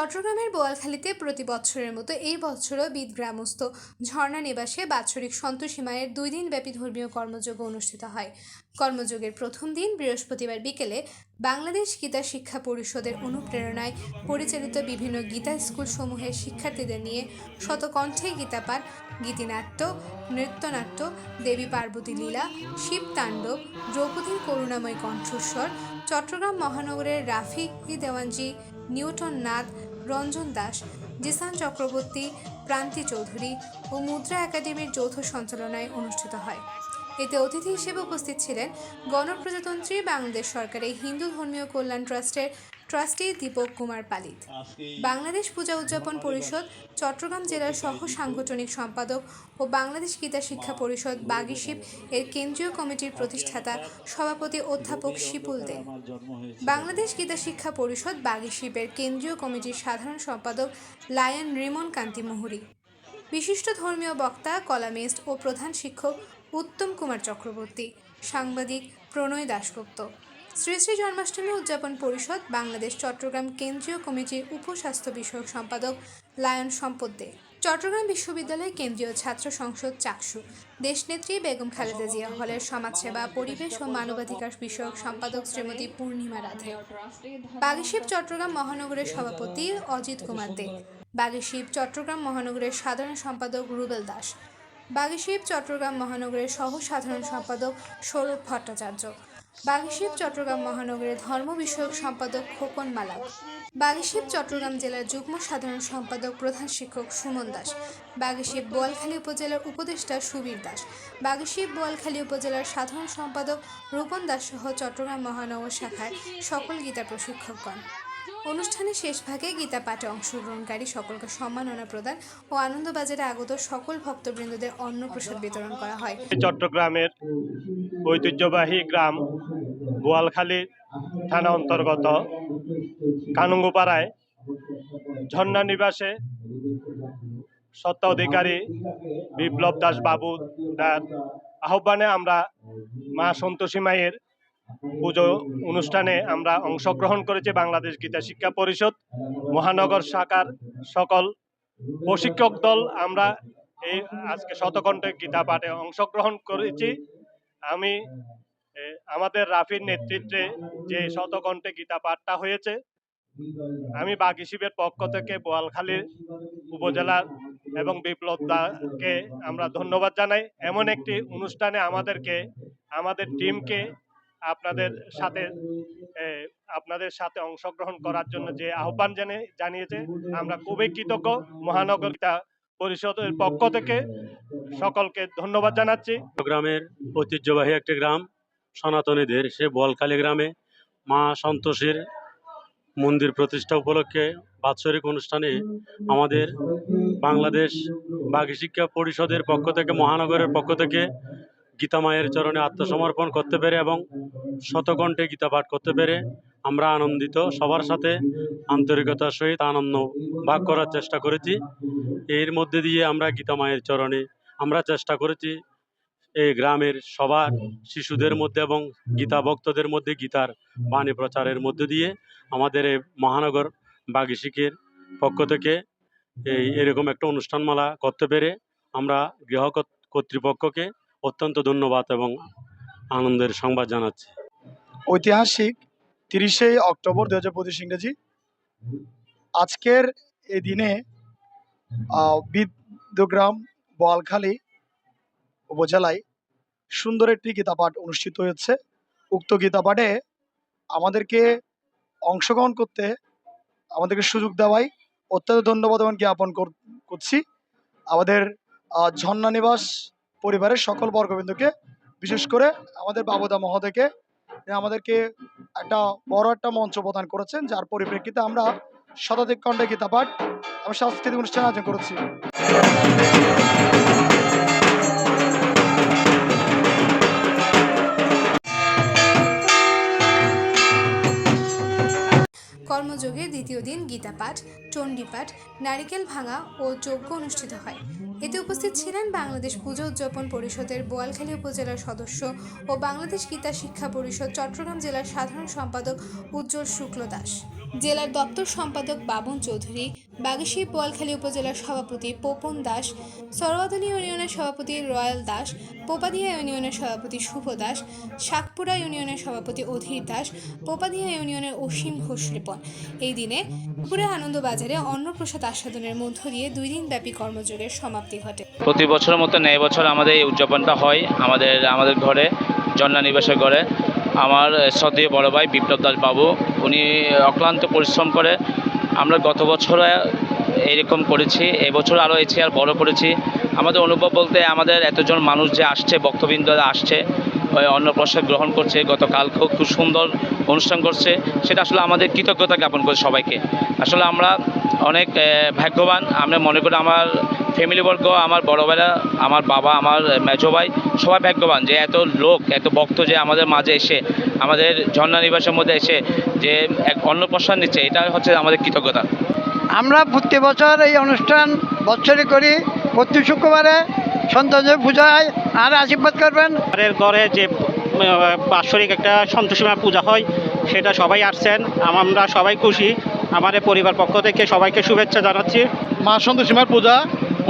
চট্টগ্রামের বোয়ালখালীতে প্রতি বছরের মতো এই বছরও বিদ গ্রামস্থ ঝর্ণা নিবাসে বাৎসরিক সন্তোষী মায়ের দুই দিনব্যাপী ধর্মীয় কর্মযজ্ঞ অনুষ্ঠিত হয়। কর্মযজ্ঞের প্রথম দিন বৃহস্পতিবার বিকেলে বাংলাদেশ গীতা শিক্ষা পরিষদের অনুপ্রেরণায় পরিচালিত বিভিন্ন গীতা স্কুলসমূহের শিক্ষার্থীদের নিয়ে শতকণ্ঠে গীতাপাঠ, গীতিনাট্য, নৃত্যনাট্য, দেবী পার্বতী লীলা, শিব তাণ্ডব, দ্রৌপদীর করুণাময় কণ্ঠস্বর, চট্টগ্রাম মহানগরের রাফি দেওয়ানজি, নিউটন নাথ রঞ্জন দাস জিসান চক্রবর্তী প্রান্তি চৌধুরী ও মুদ্রা একাডেমির যৌথ সঞ্চালনায় অনুষ্ঠিত হয়। এতে অতিথি হিসেবে উপস্থিত ছিলেন গণপ্রজাতন্ত্রী বাংলাদেশ সরকারের হিন্দু ধর্মীয় কল্যাণ ট্রাস্টের ট্রাস্টি দীপক কুমার পালিত। বাংলাদেশ পূজা উদযাপন পরিষদ চট্টগ্রাম জেলার সহ সাংগঠনিক সম্পাদক ও বাংলাদেশ গীতা শিক্ষা পরিষদ বাগিশিপ এর কেন্দ্রীয় কমিটির প্রতিষ্ঠাতা সভাপতি অধ্যাপক শিপুল দে। বাংলাদেশ গীতা শিক্ষা পরিষদ বাগিশিপের কেন্দ্রীয় কমিটির সাধারণ সম্পাদক লায়ন রিমন কান্তি মুহুরী। বিশিষ্ট ধর্মীয় বক্তা, কলামিস্ট ও প্রধান শিক্ষক উত্তম কুমার চক্রবর্তী, সাংবাদিক প্রণয় দাশগুপ্ত। শ্রী শ্রী জন্মাষ্টমী উদযাপন পরিষদ বাংলাদেশ চট্টগ্রাম কেন্দ্রীয় কমিটির উপস্বাস্থ্য বিষয়ক সম্পাদক লায়ন সম্পদ দে। চট্টগ্রাম বিশ্ববিদ্যালয় কেন্দ্রীয় ছাত্র সংসদ চাকসু। দেশনেত্রী বেগম খালেদা জিয়া হলের সমাজসেবা, পরিবেশ ও মানবাধিকার বিষয়ক সম্পাদক শ্রীমতী পূর্ণিমা রাধে। বাগেশিপ চট্টগ্রাম মহানগরের সভাপতি অজিত কুমার দে। বাগেশিপ চট্টগ্রাম মহানগরের সাধারণ সম্পাদক রুবেল দাস। বাগেশিপ চট্টগ্রাম মহানগরের সহ সাধারণ সম্পাদক সৌরভ ভট্টাচার্য। বাগেশিপ চট্টগ্রাম মহানগরের ধর্ম বিষয়ক সম্পাদক খোকন মালাক বাগেশিপ চট্টগ্রাম জেলার যুগ্ম সাধারণ সম্পাদক প্রধান শিক্ষক সুমন দাস। বাগেশিপ বোয়ালখালী উপজেলার উপদেষ্টা সুবীর দাস। বাগেশিপ বোয়ালখালী উপজেলার সাধারণ সম্পাদক রূপন দাস সহ চট্টগ্রাম মহানগর শাখার সকল গীতা প্রশিক্ষকগণ। অনুষ্ঠানের শেষ ভাগে গীতা পাঠে অংশগ্রহণকারী সকলকে সম্মাননা প্রদান ও আনন্দবাজারে আগত সকল ভক্তবৃন্দদের অন্নপ্রসাদ বিতরণ করা হয়। চট্টগ্রামের ঐতিহ্যবাহী গ্রাম বোয়ালখালী থানা অন্তর্গত কানুঙ্গুপাড়ায় ঝর্ণা নিবাসে সত্ত্বাধিকারী বিপ্লব দাস বাবু তার আহ্বানে আমরা মা সন্তোষী মায়ের পুজো অনুষ্ঠানে আমরা অংশগ্রহণ করেছি বাংলাদেশ গীতা শিক্ষা পরিষদ, মহানগর শাখার সকল প্রশিক্ষক দল। আমরা এই আজকে শতকণ্ঠে গীতা পাঠে অংশগ্রহণ করেছি। আমি আমাদের রাফির নেতৃত্বে যে শতকণ্ঠে গীতা পাঠটা হয়েছে, আমি বাগি শিবের পক্ষ থেকে বোয়ালখালীর উপজেলার এবং বিপ্লব দাকে আমরা ধন্যবাদ জানাই। এমন একটি অনুষ্ঠানে আমাদেরকে, আমাদের টিমকে আপনাদের সাথে আপনাদের সাথে অংশগ্রহণ করার জন্য যে আহ্বান জানে, জানিয়েছে, আমরা খুবই কৃতজ্ঞ মহানগর গীতা পরিষদের পক্ষ থেকে। সকলকে ধন্যবাদ জানাচ্ছি। গ্রামের ঐতিহ্যবাহী একটি গ্রাম, সনাতনীদের, সে বোয়ালখালী গ্রামে মা সন্তোষীর মন্দির প্রতিষ্ঠা উপলক্ষে বাৎসরিক অনুষ্ঠানে আমাদের বাংলাদেশ বাঘী শিক্ষা পরিষদের পক্ষ থেকে, মহানগরের পক্ষ থেকে গীতা মায়ের চরণে আত্মসমর্পণ করতে পেরে এবং শতকণ্ঠে গীতা পাঠ করতে পেরে আমরা আনন্দিত। সবার সাথে আন্তরিকতার সহিত আনন্দ ভাগ করার চেষ্টা করেছি। এর মধ্যে দিয়ে আমরা গীতা মায়ের চরণে আমরা চেষ্টা করেছি এই গ্রামের সবার শিশুদের মধ্যে এবং গীতা ভক্তদের মধ্যে, গীতার বাণী প্রচারের মধ্যে দিয়ে আমাদের এই মহানগর বাগিশিকের পক্ষ থেকে এই এরকম একটা অনুষ্ঠানমালা করতে পেরে আমরা গৃহ কর্তৃপক্ষকে অত্যন্ত ধন্যবাদ এবং আনন্দের সংবাদ জানাচ্ছি। ঐতিহাসিক তিরিশে অক্টোবর দু হাজার পঁচিশ ইংরেজি আজকের এই দিনে বিদ্যগ্রাম বোয়ালখালী উপজেলায় সুন্দর একটি গীতাপাঠ অনুষ্ঠিত হয়েছে। উক্ত গীতাপাঠে আমাদেরকে অংশগ্রহণ করতে, আমাদেরকে সুযোগ দেওয়ায় অত্যন্ত ধন্যবাদ এবং জ্ঞাপন কর- করছি। আমাদের ঝর্ণা নিবাস পরিবারের সকল বর্গবিন্দুকে, বিশেষ করে আমাদের বাবুদা মহোদয়কে আমাদেরকে একটা বড় একটা মঞ্চ প্রদান করেছেন, যার পরিপ্রেক্ষিতে আমরা শতাধিক খণ্ডে গীতাপাঠ এবং সাংস্কৃতিক অনুষ্ঠান আয়োজন করেছি। কর্মযোগের দ্বিতীয় দিন গীতাপাঠ চণ্ডীপাঠ নারিকেল ভাঙা ও যজ্ঞ অনুষ্ঠিত হয়। এতে উপস্থিত ছিলেন বাংলাদেশ পুজো উদযাপন পরিষদের বোয়ালখালী উপজেলার সদস্য ও বাংলাদেশ গীতা শিক্ষা পরিষদ চট্টগ্রাম জেলার সাধারণ সম্পাদক উজ্জ্বল শুক্ল দাস জেলার দপ্তর সম্পাদক বাবন চৌধুরী বাগেশী বোয়ালখালী উপজেলার সভাপতি পোপন দাস সরওয়াদনী ইউনিয়নের সভাপতি রয়্যাল দাস, পোপাদিয়া ইউনিয়নের সভাপতি শুভ দাস শাকপুরা ইউনিয়নের সভাপতি অধীর দাস, পোপাদিয়া ইউনিয়নের অসীম ঘোষ রিপন। এই দিনে দুপুরে আনন্দবাজারে অন্নপ্রসাদ আস্বাদনের মধ্য দিয়ে দুই দিনব্যাপী কর্মযোগের সমাপ্তি ঘটে। প্রতি বছরের মতো ন্যায় বছর আমাদের এই উদযাপনটা হয় আমাদের আমাদের ঘরে জন্না নিবাসের ঘরে। আমার শ্রদ্ধেয় বড় ভাই বিপ্লব দাস বাবু, উনি অক্লান্ত পরিশ্রম করে আমরা গত বছর এরকম করেছি, এবছর আরও এসে আর বড় করেছি। আমাদের অনুভব বলতে আমাদের এতজন মানুষ যে আসছে বক্তবৃন্দরা আসছে অন্নপ্রসাদ গ্রহণ করছে, গতকাল খুব খুব সুন্দর অনুষ্ঠান করছে। সেটা আসলে আমাদের কৃতজ্ঞতা জ্ঞাপন করে সবাইকে। আসলে আমরা অনেক ভাগ্যবান। আমরা মনে করি আমার ফ্যামিলিবর্গ আমার বড় ভাইরা আমার বাবা আমার মেজো ভাই সবাই ভাগ্যবান যে এত লোক এত ভক্ত যে আমাদের মাঝে এসে আমাদের ঝর্ণা নিবাসের মধ্যে এসে যে এক অন্নপ্রসাদ নিচ্ছে এটা হচ্ছে আমাদের কৃতজ্ঞতা। আমরা প্রতি বছর এই অনুষ্ঠান বছরে করি প্রতি শুক্রবারে সন্তানদের পূজায় আর আশীর্বাদ করবেন। আমাদের ঘরে যে বাৎসরিক একটা সন্তোষীমা পূজা হয় সেটা সবাই আসছেন আমরা সবাই খুশি আমাদের পরিবার পক্ষ থেকে সবাইকে শুভেচ্ছা জানাচ্ছি। মা সন্তোষীমার পূজা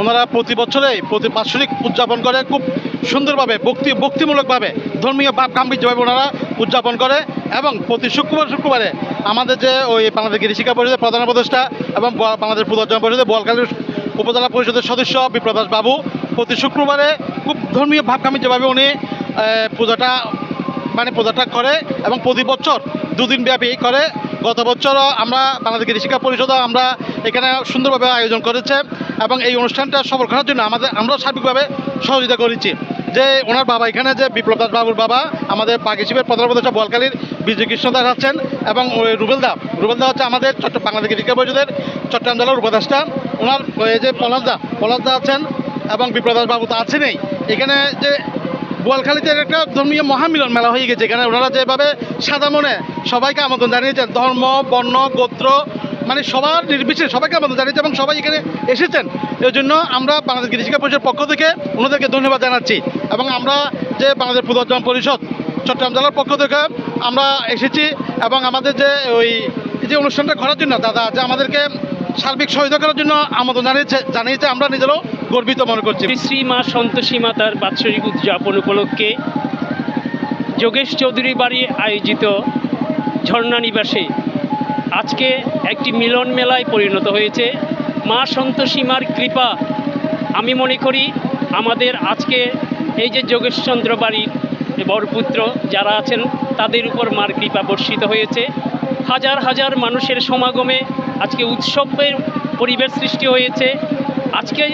ওনারা প্রতি বছরে প্রতি বাৎসরিক উদযাপন করে, খুব সুন্দরভাবে, ভক্তি ভক্তিমূলকভাবে, ধর্মীয় ভাব গাম্ভীর্যভাবে ওনারা উদযাপন করে এবং প্রতি শুক্রবার শুক্রবারে আমাদের যে ওই বাংলাদেশ গিরি শিক্ষা পরিষদের প্রধান উপদেষ্টা এবং ব- বাংলাদেশ পুনর্জন পরিষদের বোয়ালখালী উপজেলা পরিষদের সদস্য বিপ্রদাস বাবু প্রতি শুক্রবারে খুব ধর্মীয় ভাব গাম্ভীর্যভাবে উনি পূজাটা মানে পূজাটা করে এবং প্রতি বছর দুদিন ব্যাপী করে। গত বছরও আমরা বাংলাদেশ কৃষি শিক্ষা পরিষদও আমরা এখানে সুন্দরভাবে আয়োজন করেছে। এবং এই অনুষ্ঠানটা সফল করার জন্য আমাদের আমরা সার্বিকভাবে সহযোগিতা করেছি। যে ওনার বাবা এখানে, যে বিপ্লব দাস বাবুর বাবা, আমাদের পাক হিসেবে প্রধান উপদেষ্টা বলকালীর বিজয় কৃষ্ণ দাস আছেন এবং ওই রুবেল দা। রুবেল দা হচ্ছে আমাদের চট্ট বাংলাদেশ কৃষি শিক্ষা পরিষদের চট্টগ্রাম জেলার উপদেষ্টা। ওনার যে পলাশ দা পলাশ দা আছেন এবং বিপ্লব দাস বাবু তো আছেনই। এখানে যে বোয়ালখালীতে একটা ধর্মীয় মহামিলন মেলা হয়ে গেছে। এখানে ওনারা যেভাবে সাদা মনে সবাইকে আমন্ত্রণ জানিয়েছেন। ধর্ম, বর্ণ, গোত্র মানে সবার নির্বিশেষে সবাইকে আমন্ত্রণ জানিয়েছে এবং সবাই এখানে এসেছেন। এর জন্য আমরা বাংলাদেশ কৃষি শিক্ষা পরিষদের পক্ষ থেকে ওনাদেরকে ধন্যবাদ জানাচ্ছি এবং আমরা যে বাংলাদেশ পুনর্জন পরিষদ চট্টগ্রাম জেলার পক্ষ থেকে আমরা এসেছি এবং আমাদের যে ওই যে অনুষ্ঠানটা করার জন্য দাদা যে আমাদেরকে সার্বিক সহায়তা করার জন্য আমন্ত্রণ জানিয়েছে জানিয়েছে, আমরা নিজেরও গর্বিত মনে করছি। শ্রী মা সন্তোষী মাতার বাৎসরিক উদযাপন উপলক্ষে যোগেশ চৌধুরী বাড়ি আয়োজিত ঝর্ণা নিবাসে আজকে একটি মিলন মেলায় পরিণত হয়েছে। মা সন্তোষী মার কৃপা। আমি মনে করি আমাদের আজকে এই যে যোগেশচন্দ্র বাড়ির বরপুত্র যারা আছেন, তাদের উপর মার কৃপা বর্ষিত হয়েছে। হাজার হাজার মানুষের সমাগমে আজকে উৎসবের পরিবেশ সৃষ্টি হয়েছে। আজকে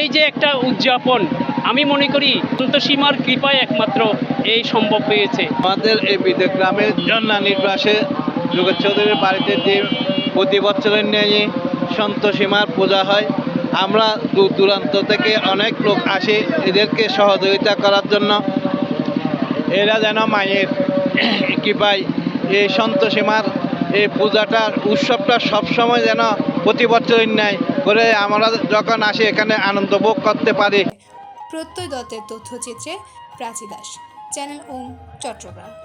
এই যে একটা উদযাপন, আমি মনে করি সন্তোষীমার কৃপায় একমাত্র এই সম্ভব হয়েছে। আমাদের এই বিদ্যুৎ গ্রামের জন্না নির্বাসে যোগেশ চৌধুরীর বাড়িতে যে প্রতি বছরের নিয়ে সন্তোষীমার পূজা হয়, আমরা দূর দূরান্ত থেকে অনেক লোক আসে এদেরকে সহযোগিতা করার জন্য। এরা যেন মায়ের কৃপায় এই সন্তোষীমার এই পূজাটার উৎসবটা সবসময় যেন প্রতি বছরের ন্যায় করে আমরা যখন আসি এখানে আনন্দ ভোগ করতে পারি। প্রত্যয় দত্তের তথ্যচিত্রে প্রাচী দাস, চ্যানেল ওম, চট্টগ্রাম।